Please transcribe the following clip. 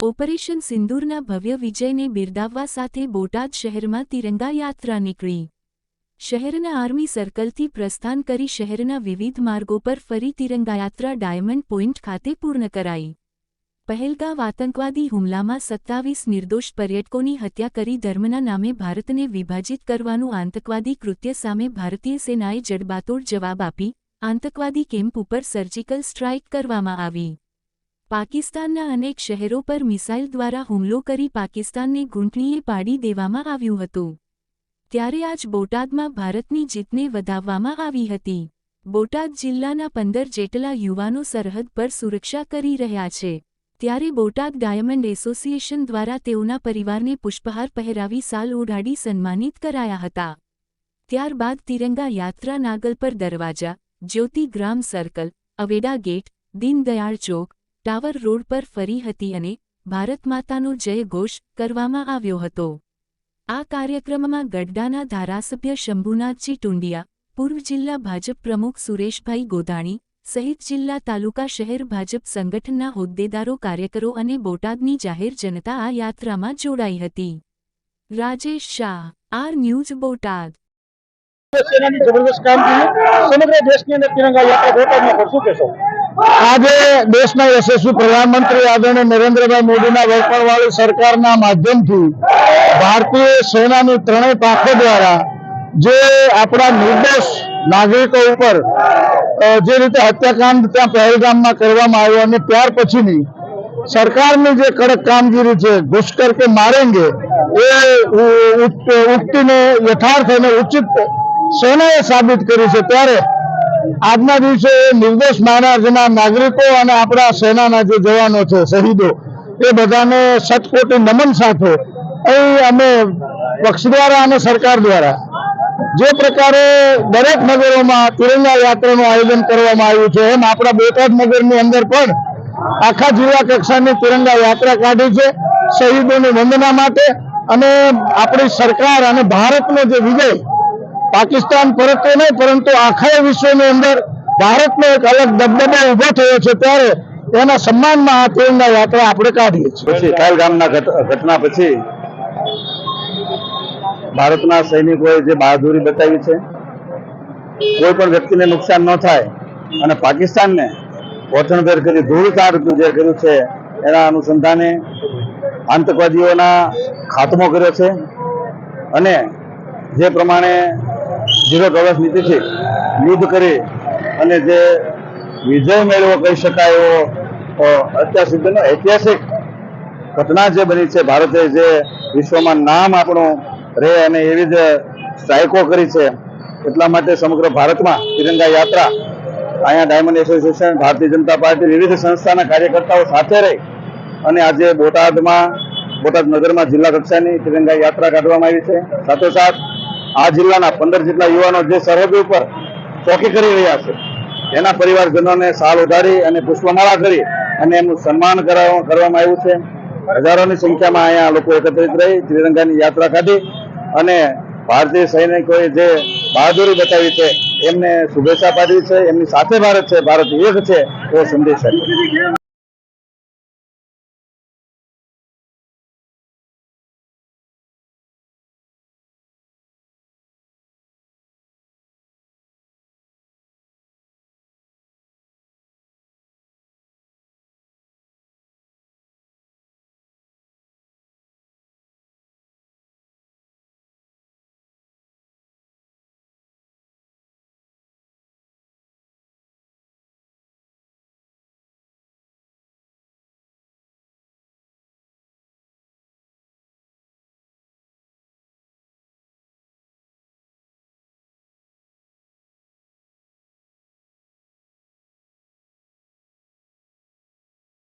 Operation સિંદૂરના ભવ્ય વિજયને બિરદાવવા સાથે બોટાદ શહેરમાં તિરંગા યાત્રા નીકળી. શહેરના આર્મી સર્કલથી પ્રસ્થાન કરી શહેરના વિવિધ માર્ગો પર ફરી તિરંગાયાત્રા ડાયમંડ પોઇન્ટ ખાતે પૂર્ણ કરાઈ. પહેલગાંવ આતંકવાદી હુમલામાં સત્તાવીસ નિર્દોષ પર્યટકોની હત્યા કરી ધર્મના નામે ભારતને વિભાજિત કરવાનું આતંકવાદી કૃત્ય સામે ભારતીય સેનાએ જડબાતોડ જવાબ આપી, આતંકવાદી કેમ્પ ઉપર સર્જિકલ સ્ટ્રાઇક કરવામાં આવી. પાકિસ્તાનના અનેક શહેરો પર મિસાઇલ દ્વારા હુમલો કરી પાકિસ્તાનને ગૂંટણીએ પાડી દેવામાં આવ્યું હતું. ત્યારે આજ બોટાદમાં ભારતની જીતને વધાવવામાં આવી હતી. બોટાદ જિલ્લાના પંદર જેટલા યુવાનો સરહદ પર સુરક્ષા કરી રહ્યા છે. ત્યારે બોટાદ ડાયમંડ એસોસિએશન દ્વારા તેઓના પરિવારને પુષ્પહાર પહેરાવી સાલ ઓઢાડી સન્માનિત કરાયા હતા. ત્યારબાદ તિરંગા યાત્રા Nagalpar Darwaja, Jyoti Gram circle, Aveda gate, Deendayal Chowk tower road પર ફરી હતી અને ભારત માતાનો જય ઘોષ કરવામાં આવ્યો હતો. આ કાર્યક્રમમાં ગઢડાના ધારાસભ્ય શંભુનાથજી ટુંડિયા, પૂર્વ જિલ્લા ભાજપ પ્રમુખ સુરેશભાઈ ગોધાણી સહિત જિલ્લા તાલુકા શહેર ભાજપ સંગઠનના હોદ્દેદારો, કાર્યકરો અને બોટાદની જાહેર જનતા આ યાત્રામાં જોડાઈ હતી. Rajesh Shah, R news Botad. સમગ્ર દેશની અંદર તિરંગા યાત્રા બોટાદમાં કરશું કહેશો? આજે દેશના યશસ્વી પ્રધાનમંત્રી આદરણીય નરેન્દ્રભાઈ મોદીના વડપણવાળી સરકારના માધ્યમથી ભારતીય સેનાની ત્રણેય પાંખો દ્વારા જે આપણા નિર્દોષ નાગરિકો ઉપર જે રીતે હત્યાકાંડ ત્યાં પહેલગામમાં કરવામાં આવ્યો અને ત્યાર પછીની સરકારની જે કડક કામગીરી છે ઘુસકર કે મારેંગે એ ઉક્તિને યથાર્થ અને ઉચિત સેનાએ સાબિત કરી છે ત્યારે આજના દિવસે નિર્દોષ માનવના નાગરિકો અને આપણા સેનાના જે જવાનો છે, શહીદો, એ બધાને શતકોટી નમન સાથે અમે પક્ષ દ્વારા અને સરકાર દ્વારા જે પ્રકારે દરેક નગરોમાં તિરંગા યાત્રાનું આયોજન કરવામાં આવ્યું છે, એમ આપણા બોટાદ નગરની અંદર પણ આખા જિલ્લા કક્ષાની તિરંગા યાત્રા કાઢી છે, શહીદોની વંદના માટે અને આપણી સરકાર અને ભારતનો જે વિજય પાકિસ્તાન પરત્વે નહીં, પરંતુ આખા વિશ્વની અંદર ભારતનો એક અલગ દબદબો ઊભો થયો છે ત્યારે એના સન્માનમાં આ તિરંગા યાત્રા આપણે કાઢીએ છીએ. ઘટના પછી ભારતના સૈનિકોએ જે બહાદુરી બતાવી છે, કોઈ પણ વ્યક્તિને નુકસાન ન થાય અને પાકિસ્તાનને વતનભેર કરી ધૂળકાર જે કર્યું છે, એના અનુસંધાને આતંકવાદીઓના ખાતમો કર્યો છે અને જે પ્રમાણે ઝીરો ટોલરન્સ નીતિથી યુદ્ધ કરી અને જે વિજય મેળવો કહી શકાય એવો અત્યાર સુધીનો ઐતિહાસિક ઘટના જે બની છે, ભારતે જે વિશ્વમાં નામ આપણું રહે અને એવી જ સ્ટ્રાઇકો કરી છે, એટલા માટે સમગ્ર ભારતમાં તિરંગા યાત્રા, અહીંયા diamond association, Bharatiya Janata party, વિવિધ સંસ્થાના કાર્યકર્તાઓ સાથે રહી અને આજે બોટાદમાં, બોટાદ નગરમાં જિલ્લા કક્ષાની તિરંગા યાત્રા કાઢવામાં આવી છે. સાથોસાથ આ જિલ્લાના પંદર જેટલા યુવાનો જે સરહદ ઉપર ચોકી કરી રહ્યા છે, એના પરિવારજનોને સાલ ઉધારી અને પુષ્પમાળા કરી અને એમનું સન્માન કરાવ- કરવામાં આવ્યું છે. હજારોની સંખ્યામાં અહીંયા લોકો એકત્રિત રહી ત્રિરંગાની યાત્રા કાઢી અને ભારતીય સૈનિકોએ જે બહાદુરી બતાવી છે, એમને શુભેચ્છા પાઠવી છે, એમની સાથે ભારત છે, ભારત એક છે એવો સંદેશ આપ્યો.